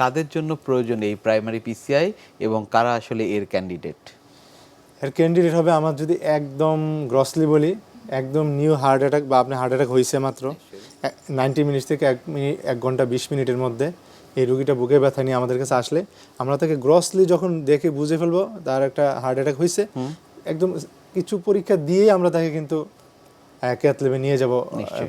কাদের জন্য প্রয়োজন এই প্রাইমারি পিসিআই এবং কারা আসলে এর ক্যান্ডিডেট এর ক্যান্ডিডেট হবে আমার যদি একদম গ্রসলি বলি একদম নিউ হার্ট অ্যাটাক বা আপনার হার্ট অ্যাটাক হয়েছে মাত্র নাইনটি মিনিট থেকে এক মিনিট এক ঘণ্টা বিশ মিনিটের মধ্যে এই রুগীটা বুকে ব্যথা নিয়ে আমাদের কাছে আসলে আমরা তাকে গ্রসলি যখন দেখে বুঝে ফেলব তার একটা হার্ট অ্যাটাক হয়েছে একদম কিছু পরীক্ষা দিয়েই আমরা তাকে কিন্তু ক্যাথ নিয়ে যাব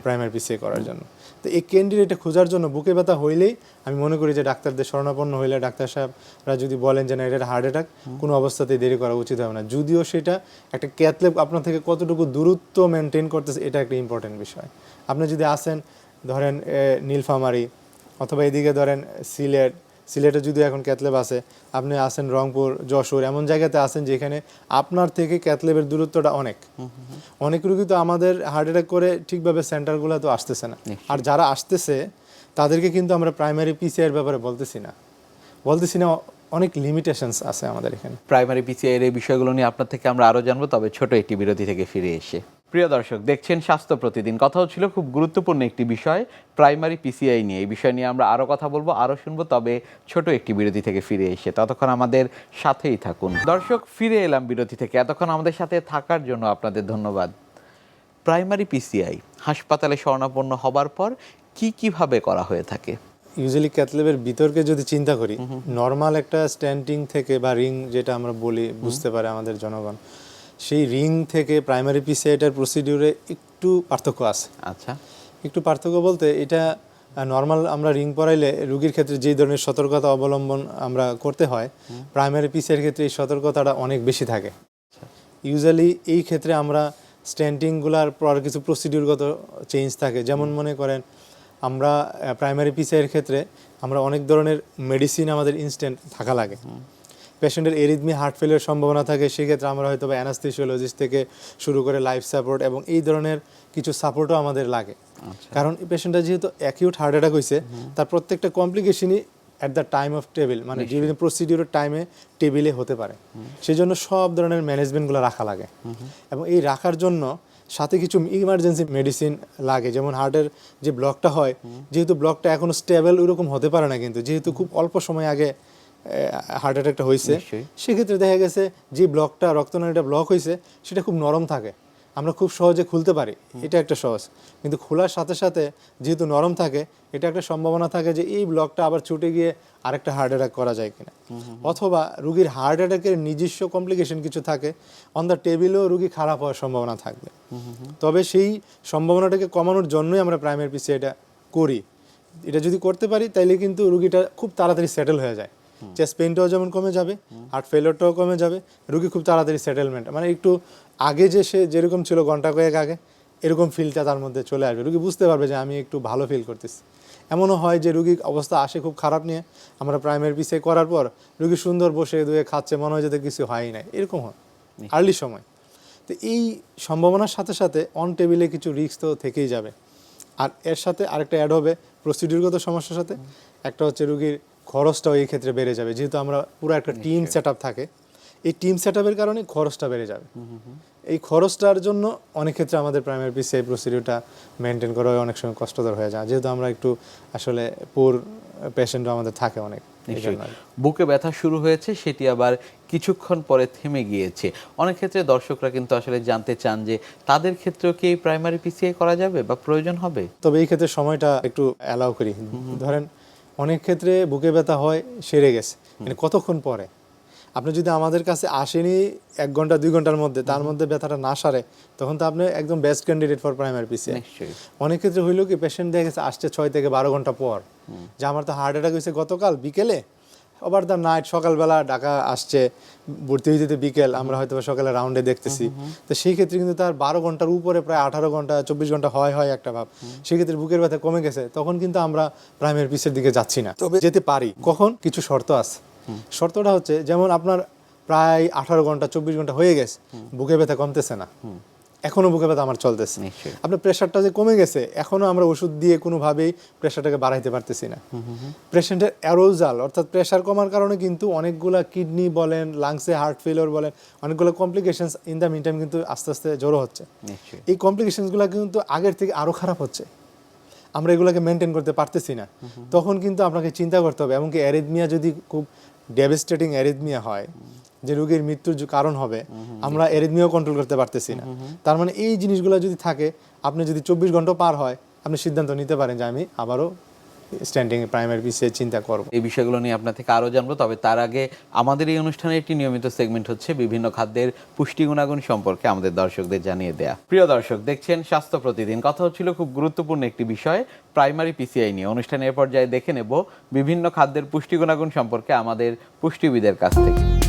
প্রাইমারি পিসিএ করার জন্য। তো এই ক্যান্ডিডেটে খোঁজার জন্য বুকে ব্যথা হইলেই আমি মনে করি যে ডাক্তারদের শরণাপন্ন হইলে ডাক্তার সাহেবরা যদি বলেন যে না এটা হার্ট অ্যাটাক কোনো অবস্থাতেই দেরি করা উচিত হবে না। যদিও সেটা একটা ক্যাথলেব আপনার থেকে কতটুকু দূরত্ব মেনটেন করতেছে এটা একটা ইম্পর্টেন্ট বিষয়। আপনি যদি আসেন ধরেন নীলফামারি অথবা এদিকে ধরেন সিলেট সিলেটে যদি এখন ক্যাথলেব আছে আপনি আসেন রংপুর যশোর এমন জায়গাতে আসেন যেখানে আপনার থেকে ক্যাথলেবের দূরত্বটা অনেক। অনেক রুগী তো আমাদের হার্ট অ্যাটাক করে ঠিকভাবে সেন্টারগুলো তো আসতেছে না। আর যারা আসতেছে তাদেরকে কিন্তু আমরা প্রাইমারি পিসিআইয়ের ব্যাপারে বলতেছি না। বলতেছি না অনেক লিমিটেশনস আছে আমাদের এখানে। প্রাইমারি পিসিআই এর এই বিষয়গুলো নিয়ে আপনার থেকে আমরা আরও জানব তবে ছোট একটি বিরতি থেকে ফিরে এসে। প্রিয় দর্শক দেখছেন স্বাস্থ্য প্রতিদিন। কথা হচ্ছিল খুব গুরুত্বপূর্ণ একটি বিষয় প্রাইমারি পিসিআই নিয়ে। এই বিষয় নিয়ে আমরা আরও কথা বলব আরও শুনব তবে ছোট একটি বিরতি থেকে ফিরে এসে। ততক্ষণ আমাদের সাথেই থাকুন। দর্শক ফিরে এলাম বিরতি থেকে। এতক্ষণ আমাদের সাথে থাকার জন্য আপনাদের ধন্যবাদ। প্রাইমারি পিসিআই হাসপাতালে শরণাপন্ন হবার পর কি কীভাবে করা হয়ে থাকে? ইউজুয়ালি ক্যাথলেবের বিতর্কে যদি চিন্তা করি নর্মাল একটা স্ট্যান্ডিং থেকে বা রিং যেটা আমরা বলি বুঝতে পারে আমাদের জনগণ। সেই রিং থেকে প্রাইমারি পিসিআইটার প্রসিডিউরে একটু পার্থক্য আছে। আচ্ছা। একটু পার্থক্য বলতে এটা নর্মাল আমরা রিং পরাইলে রুগীর ক্ষেত্রে যেই ধরনের সতর্কতা অবলম্বন আমরা করতে হয় প্রাইমারি পিসের ক্ষেত্রে এই সতর্কতাটা অনেক বেশি থাকে। ইউজুয়ালি এই ক্ষেত্রে আমরা স্ট্যান্ডিংগুলার পর কিছু প্রসিডিউরগত চেঞ্জ থাকে। যেমন মনে করেন আমরা প্রাইমারি পিসের ক্ষেত্রে আমরা অনেক ধরনের মেডিসিন আমাদের ইনস্ট্যান্ট থাকা লাগে। পেশেন্টের এরিদমি হার্ট ফেলের সম্ভাবনা থাকে সেক্ষেত্রে আমরা হয়তো বা অ্যানাস্থেসিওলজিস্ট থেকে শুরু করে লাইফ সাপোর্ট এবং এই ধরনের কিছু সাপোর্টও আমাদের লাগে। কারণ এই পেশেন্টটা যেহেতু অ্যাকিউট হার্ট অ্যাটাক হয়েছে তার প্রত্যেকটা কমপ্লিকেশনই at the time of table মানে বিভিন্ন প্রসিডিউরের টাইমে টেবিলে হতে পারে। সেই জন্য সব ধরনের ম্যানেজমেন্টগুলো রাখা লাগে। এবং এই রাখার জন্য সাথে কিছু ইমার্জেন্সি মেডিসিন লাগে যেমন হার্টের যে ব্লকটা হয় যেহেতু ব্লকটা এখনও স্টেবল ওরকম হতে পারে না কিন্তু যেহেতু খুব অল্প সময় আগে হার্ট অ্যাটাকটা হয়েছে। সেক্ষেত্রে দেখা গেছে যে ব্লকটা রক্তনালীটা ব্লক হয়েছে সেটা খুব নরম থাকে। আমরা খুব সহজে খুলতে পারি। এটা একটা সহজ। কিন্তু খোলার সাথে সাথে যেহেতু নরম থাকে এটা একটা সম্ভাবনা থাকে যে এই ব্লকটা আবার ছুটে গিয়ে আরেকটা হার্ট অ্যাটাক করা যায় কিনা। অথবা রুগীর হার্ট অ্যাটাকের নিজস্ব কমপ্লিকেশন কিছু থাকে অন দ্য টেবিলেও রুগী খারাপ হওয়ার সম্ভাবনা থাকবে। তবে সেই সম্ভাবনাটাকে কমানোর জন্যই আমরা প্রাইমারি পিসি এটা করি। এটা যদি করতে পারি তাইলে কিন্তু রুগীটা খুব তাড়াতাড়ি সেটেল হয়ে যায়। চেস্ট পেনটাও যেমন কমে যাবে হার্ট ফেলিওরটাও কমে যাবে রুগী খুব তাড়াতাড়ি সেটেলমেন্ট মানে একটু আগে যে সে যেরকম ছিল ঘণ্টা কয়েক আগে এরকম ফিলটা তার মধ্যে চলে আসবে। রুগী বুঝতে পারবে যে আমি একটু ভালো ফিল করতেছি। এমনও হয় যে রুগীর অবস্থা আসে খুব খারাপ নিয়ে আমরা প্রাইমারি পিসে করার পর রুগী সুন্দর বসে দুয়ে খাচ্ছে মনে হয় যাতে কিছু হয়ই নাই। এরকম হয় আর্লি সময়। তো এই সম্ভাবনার সাথে সাথে অন টেবিলে কিছু রিস্ক তো থেকেই যাবে। আর এর সাথে আরেকটা অ্যাড হবে প্রসিডিউরগত সমস্যার সাথে। একটা হচ্ছে রুগীর খরচটাও এই ক্ষেত্রে বেড়ে যাবে। যেহেতু আমরা পুরো একটা টিম সেট থাকে এই টিম সেট কারণে খরচটা বেড়ে যাবে। এই খরচটার জন্য অনেক ক্ষেত্রে আমাদের প্রাইমারি পিসি এই প্রসিডিউরটা মেনটেন করা অনেক সময় কষ্টকর হয়ে যায়। যেহেতু আমরা একটু আসলে পুর পেশেন্টও আমাদের থাকে অনেক। বুকে ব্যথা শুরু হয়েছে সেটি আবার কিছুক্ষণ পরে থেমে গিয়েছে। অনেক ক্ষেত্রে দর্শকরা কিন্তু আসলে জানতে চান যে তাদের ক্ষেত্রেও কি এই প্রাইমারি পিসিআই করা যাবে বা প্রয়োজন হবে? তবে এই ক্ষেত্রে সময়টা একটু অ্যালাউ করি। ধরেন অনেক ক্ষেত্রে বুকে ব্যথা হয় সেরে গেছে। মানে কতক্ষণ পরে? আপনি যদি আমাদের কাছে আসেনি এক ঘণ্টা দুই ঘণ্টার মধ্যে তার মধ্যে ব্যথাটা না সারে তখন তো আপনি একদম best candidate for primary PC অনেক ক্ষেত্রে হইল কি পেশেন্ট দেখে গেছে আসছে ছয় থেকে বারো ঘণ্টা পর। যে আমার তো হার্ট অ্যাটাক হয়েছে গতকাল বিকেলে আবার দ্য নাইট সকালবেলা ডাকা আসছে ভর্তি হয়ে যেতে বিকেল আমরা হয়তো বা সকালে রাউন্ডে দেখতেছি। তো সেই ক্ষেত্রে কিন্তু তার বারো ঘণ্টার উপরে প্রায় আঠারো ঘণ্টা চব্বিশ ঘণ্টা হয় হয় একটা ভাব। সেক্ষেত্রে বুকের ব্যথা কমে গেছে তখন কিন্তু আমরা প্রাইমের পিসের দিকে যাচ্ছি না। তবে যেতে পারি। কখন? কিছু শর্ত আছে। শর্তটা হচ্ছে যেমন আপনার প্রায় আঠারো ঘণ্টা চব্বিশ ঘণ্টা হয়ে গেছে বুকে ব্যথা কমতেছে না। এখনও বুকে ব্যথা আমার চলতেছে। আপনার প্রেশারটা যে কমে গেছে এখনও আমরা ওষুধ দিয়ে কোনোভাবেই প্রেশারটাকে বাড়াইতে পারতেছি না। পেশেন্টের অ্যারোজাল অর্থাৎ প্রেশার কমার কারণে কিন্তু অনেকগুলা কিডনি বলেন লাংসে হার্ট ফেলিওর বলেন অনেকগুলো complications in the mean time কিন্তু আস্তে আস্তে জড়ো হচ্ছে। এই কমপ্লিকেশনসগুলো কিন্তু আগের থেকে আরও খারাপ হচ্ছে। আমরা এগুলোকে মেনটেন করতে পারতেছি না। তখন কিন্তু আপনাকে চিন্তা করতে হবে এমনকি অ্যারিদমিয়া যদি খুব ডেভাস্টেটিং অ্যারিদমিয়া হয় যে রোগীর মৃত্যুর কারণ হবে আমরা অ্যারিদমিয়াও কন্ট্রোল করতে পারতেছি না। তার মানে এই জিনিসগুলো যদি থাকে আপনি যদি চব্বিশ ঘণ্টা পার হয় আপনি সিদ্ধান্ত নিতে পারেন যে আমি আবারও স্ট্যান্ডিং প্রাইমারি চিন্তা করব। এই বিষয়গুলো নিয়ে আপনার থেকে আরও জানব তবে তার আগে আমাদের এই অনুষ্ঠানের একটি নিয়মিত সেগমেন্ট হচ্ছে বিভিন্ন খাদ্যের পুষ্টি গুণাগুণ সম্পর্কে আমাদের দর্শকদের জানিয়ে দেয়া। প্রিয় দর্শক দেখছেন স্বাস্থ্য প্রতিদিন। কথা হচ্ছিল খুব গুরুত্বপূর্ণ একটি বিষয় প্রাইমারি পিসিআই নিয়ে। অনুষ্ঠানের পর্যায়ে দেখে নেব বিভিন্ন খাদ্যের পুষ্টি গুণাগুণ সম্পর্কে আমাদের পুষ্টিবিদের কাছ থেকে।